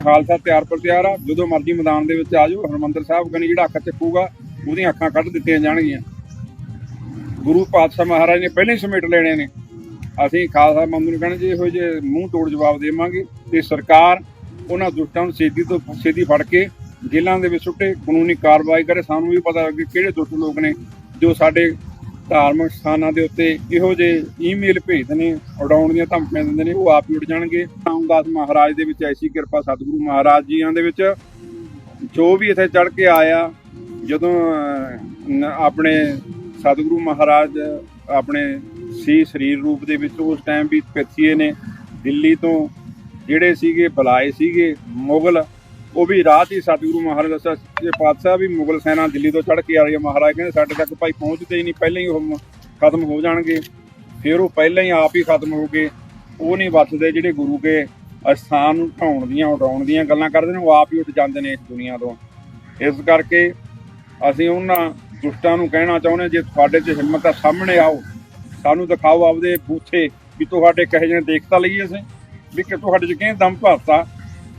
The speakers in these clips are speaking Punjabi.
ਖਾਲਸਾ ਤਿਆਰ ਪਰ ਤਿਆਰ ਆ, ਜਦੋਂ ਮਰਜ਼ੀ ਮੈਦਾਨ ਦੇ ਵਿੱਚ ਆ ਜਾਓ, ਹਰਮੰਦਰ ਸਾਹਿਬ ਕਨੀ ਜਿਹੜਾ ਅੱਖ ਚੱਕੂਗਾ, ਉਹਦੀਆਂ ਅੱਖਾਂ ਕੱਢ ਦਿੱਤੀਆਂ ਜਾਣਗੀਆਂ। ਗੁਰੂ ਪਾਤਸ਼ਾਹ ਮਹਾਰਾਜ ਨੇ ਪਹਿਲਾਂ ਹੀ ਸਮੇਟ ਲੈਣੇ ਨੇ। ਅਸੀਂ ਖਾਲਸਾ ਮੰਦਰ ਨੂੰ ਕਹਿਣਾ ਜੇ, ਇਹੋ ਜਿਹੇ ਮੂੰਹ ਤੋੜ ਜਵਾਬ ਦੇਵਾਂਗੇ ਤੇ ਸਰਕਾਰ ਉਹਨਾਂ ਦੁਸ਼ਟਾਂ ਨੂੰ ਛੇਤੀ ਤੋਂ ਛੇਤੀ ਫੜ ਕੇ ਜੇਲ੍ਹਾਂ ਦੇ ਵਿੱਚ ਸੁੱਟੇ, ਕਾਨੂੰਨੀ ਕਾਰਵਾਈ ਕਰੇ। ਸਾਨੂੰ ਵੀ ਪਤਾ ਲੱਗੇ ਕਿਹੜੇ ਦੁਸ਼ਟ ਲੋਕ ਨੇ ਜੋ ਸਾਡੇ ਧਾਰਮਿਕ ਸਥਾਨਾਂ ਦੇ ਉੱਤੇ ਇਹੋ ਜਿਹੇ ਈਮੇਲ ਭੇਜਦੇ ਨੇ ਉਡਾਉਣ ਦੀਆਂ ਧਮਕੀਆਂ ਦਿੰਦੇ ਨੇ, ਉਹ ਆਪ ਹੀ ਉੱਡ ਜਾਣਗੇ। ਰਾਮਦਾਸ ਮਹਾਰਾਜ ਦੇ ਵਿੱਚ ਐਸੀ ਕਿਰਪਾ ਸਤਿਗੁਰੂ ਮਹਾਰਾਜ ਜੀਆਂ ਦੇ ਵਿੱਚ। ਜੋ ਵੀ ਇੱਥੇ ਚੜ ਕੇ ਆਇਆ, ਜਦੋਂ ਆਪਣੇ ਸਤਿਗੁਰੂ ਮਹਾਰਾਜ, ਆਪਣੇ ਸੀ ਸਰੀਰ ਰੂਪ ਦੇ ਵਿੱਚ ਉਸ ਟਾਈਮ ਵੀ ਪਿੱਛੇ ਨੇ, ਦਿੱਲੀ ਤੋਂ ਜਿਹੜੇ ਸੀਗੇ, ਬੁਲਾਏ ਸੀਗੇ, ਮੁਗਲ ਉਹ ਵੀ ਰਾਤ ਹੀ ਸਤਿਗੁਰੂ ਮਹਾਰਾਜ ਦੱਸਿਆ ਕਿ ਪਾਤਸ਼ਾਹ ਵੀ ਮੁਗਲ ਸੈਨਾ ਦਿੱਲੀ ਤੋਂ ਚੜ੍ਹ ਕੇ ਆ ਰਹੀ ਹੈ ਮਹਾਰਾਜ ਕਹਿੰਦੇ ਸਾਡੇ ਤੱਕ ਭਾਈ ਪਹੁੰਚਦੇ ਹੀ ਨਹੀਂ ਪਹਿਲਾਂ ਹੀ ਉਹ ਖਤਮ ਹੋ ਜਾਣਗੇ। ਫਿਰ ਉਹ ਪਹਿਲਾਂ ਹੀ ਆਪ ਹੀ ਖਤਮ ਹੋ ਗਏ। ਉਹ ਨਹੀਂ ਵੱਸਦੇ ਜਿਹੜੇ ਗੁਰੂ ਕੇ ਅਸਥਾਨ ਨੂੰ ਢਾਉਣ ਦੀਆਂ ਉਡਾਉਣ ਦੀਆਂ ਗੱਲਾਂ ਕਰਦੇ ਨੇ ਉਹ ਆਪ ਹੀ ਉੱਠ ਜਾਂਦੇ ਨੇ ਇਸ ਦੁਨੀਆ ਤੋਂ। ਇਸ ਕਰਕੇ ਅਸੀਂ ਉਹਨਾਂ ਦੁਸ਼ਟਾਂ ਨੂੰ ਕਹਿਣਾ ਚਾਹੁੰਦੇ ਹਾਂ, ਜੇ ਤੁਹਾਡੇ 'ਚ ਹਿੰਮਤ ਆ ਸਾਹਮਣੇ ਆਓ। ਸਾਨੂੰ ਦਿਖਾਓ ਆਪਦੇ ਬੂਥੇ ਵੀ ਤੁਹਾਡੇ ਕਹੇ ਜਿਹੇ ਦੇਖਤਾ ਲਈਏ ਅਸੀਂ ਵੀ ਕਿ ਤੁਹਾਡੇ 'ਚ ਕਿਹਨੇ ਦਮ ਭਰਤਾ।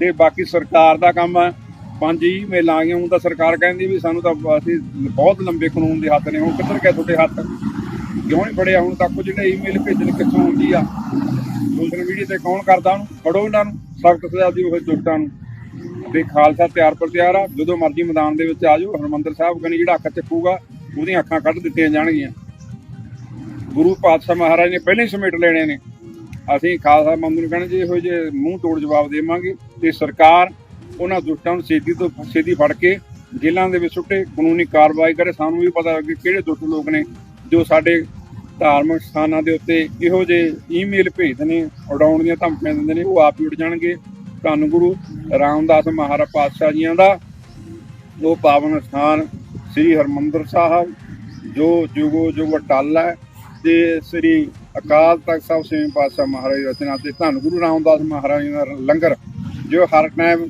ਤੇ ਬਾਕੀ ਸਰਕਾਰ ਦਾ ਕੰਮ ਹੈ। ਪੰਜ ਹੀ ਮੇਲਾਂ ਆ ਗਈਆਂ ਹੁਣ ਤਾਂ ਸਰਕਾਰ ਕਹਿੰਦੀ ਵੀ ਸਾਨੂੰ ਤਾਂ ਅਸੀਂ ਬਹੁਤ ਲੰਬੇ ਕਾਨੂੰਨ ਦੇ ਹੱਥ ਨੇ, ਹੁਣ ਕਿੱਧਰ ਗਿਆ ਤੁਹਾਡੇ ਹੱਥ? ਕਿਉਂ ਨਹੀਂ ਫੜਿਆ? ਹੁਣ ਤੱਕ ਉਹ ਜਿਹੜੇ ਈਮੇਲ ਭੇਜਣ ਕਿੱਥੋਂ ਹੁੰਦੀ ਆ? ਸੋਸ਼ਲ ਮੀਡੀਆ ਤੇ ਕੌਣ ਕਰਦਾ ਉਹਨੂੰ? ਫੜੋ ਇਹਨਾਂ ਨੂੰ, ਸਖਤ ਸਜ਼ਾ ਦਿਓ ਉਹ ਦੁਸ਼ਟਾਂ ਨੂੰ। ਤੇ ਖਾਲਸਾ ਤਿਆਰ ਪਰ ਤਿਆਰ ਆ, ਜਦੋਂ ਮਰਜ਼ੀ ਮੈਦਾਨ ਦੇ ਵਿੱਚ ਆ ਜਾਓ, ਹਰਮੰਦਰ ਸਾਹਿਬ ਕਨੀ ਜਿਹੜਾ ਅੱਖ ਚੱਕੂਗਾ, ਉਹਦੀਆਂ ਅੱਖਾਂ ਕੱਢ ਦਿੱਤੀਆਂ ਜਾਣਗੀਆਂ। ਗੁਰੂ ਪਾਤਸ਼ਾਹ ਮਹਾਰਾਜ ਨੇ ਪਹਿਲਾਂ ਹੀ ਸਮੇਟ ਲੈਣੇ ਨੇ। ਅਸੀਂ ਖਾਲਸਾ ਮੰਦਰ ਨੂੰ ਕਹਿਣਾ ਜੇ, ਇਹੋ ਜਿਹੇ ਮੂੰਹ ਤੋੜ ਜਵਾਬ ਦੇਵਾਂਗੇ ਤੇ ਸਰਕਾਰ ਉਹਨਾਂ ਦੁਸ਼ਟਾਂ ਨੂੰ ਛੇਤੀ ਤੋਂ ਛੇਤੀ ਫੜ ਕੇ ਜੇਲ੍ਹਾਂ ਦੇ ਵਿੱਚ ਸੁੱਟੇ, ਕਾਨੂੰਨੀ ਕਾਰਵਾਈ ਕਰੇ। ਸਾਨੂੰ ਵੀ ਪਤਾ ਲੱਗੇ ਕਿਹੜੇ ਦੁਸ਼ਟ ਲੋਕ ਨੇ ਜੋ ਸਾਡੇ ਧਾਰਮਿਕ ਸਥਾਨਾਂ ਦੇ ਉੱਤੇ ਇਹੋ ਜਿਹੇ ਈਮੇਲ ਭੇਜਦੇ ਨੇ, ਉਡਾਉਣ ਦੀਆਂ ਧਮਕੀਆਂ ਦਿੰਦੇ ਨੇ, ਉਹ ਆਪ ਹੀ ਉੱਡ ਜਾਣਗੇ। ਧੰਨ ਗੁਰੂ ਰਾਮਦਾਸ ਮਹਾਰਾਜ ਪਾਤਸ਼ਾਹ ਜੀਆਂ ਦਾ, ਉਹ ਪਾਵਨ ਸਥਾਨ ਸ੍ਰੀ ਹਰਮੰਦਰ ਸਾਹਿਬ, ਜੋ ਜੁਗੋ ਜੁਗ ਅਟਲ ਹੈ ਤੇ ਸ੍ਰੀ ਅਕਾਲ ਤਖਤ ਸਾਹਿਬ ਸੇਵੇਂ ਪਾਤਸ਼ਾਹ ਮਹਾਰਾਜ ਰਚਨਾ ਤੇ ਧੰਨ ਗੁਰੂ ਰਾਮਦਾਸ ਮਹਾਰਾਜ ਦਾ ਲੰਗਰ, ਜੋ ਹਰ ਟਾਈਮ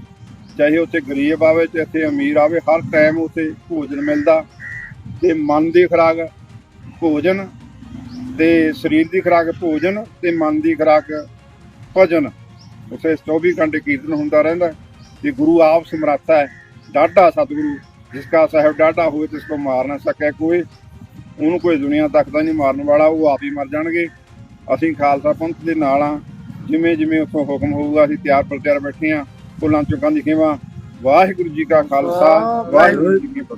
ਚਾਹੇ ਉੱਥੇ ਗਰੀਬ ਆਵੇ ਚਾਹੇ ਇੱਥੇ ਅਮੀਰ ਆਵੇ, ਹਰ ਟਾਈਮ ਉੱਥੇ ਭੋਜਨ ਮਿਲਦਾ ਤੇ ਮਨ ਦੀ ਖੁਰਾਕ ਭੋਜਨ ਤੇ ਸਰੀਰ ਦੀ ਖੁਰਾਕ ਭੋਜਨ ਤੇ ਮਨ ਦੀ ਖੁਰਾਕ ਭਜਨ। ਉੱਥੇ 24 ਘੰਟੇ ਕੀਰਤਨ ਹੁੰਦਾ ਰਹਿੰਦਾ ਤੇ ਗੁਰੂ ਆਪ ਸਮਰੱਥਾ ਹੈ, ਡਾਢਾ ਸਤਿਗੁਰੂ, ਜਿਸ ਕਾ ਸਾਹਿਬ ਡਾਢਾ ਹੋਏ ਤਿਸ ਕੋ ਮਾਰ ਨਾ ਸਕੇ ਕੋਈ। ਉਹਨੂੰ ਕੋਈ ਦੁਨੀਆ ਤੱਕ ਦਾ ਨਹੀਂ ਮਾਰਨ ਵਾਲਾ ਉਹ ਆਪ ਹੀ ਮਰ ਜਾਣਗੇ। ਅਸੀਂ ਖਾਲਸਾ ਪੰਥ ਦੇ ਨਾਲ ਆ ਜਿਵੇਂ ਜਿਵੇਂ ਉੱਥੋਂ ਹੁਕਮ ਹੋਊਗਾ ਅਸੀਂ ਤਿਆਰ ਪਰ ਤਿਆਰ ਬੈਠੇ ਆ ਫੁੱਲਾਂ ਚੁੱਕਾਂ ਦੀ ਖੇਵਾ ਵਾਹਿਗੁਰੂ ਜੀ ਕਾ ਖਾਲਸਾ ਵਾਹਿਗੁਰੂ ਜੀ ਕੀ ਫਤਿਹ।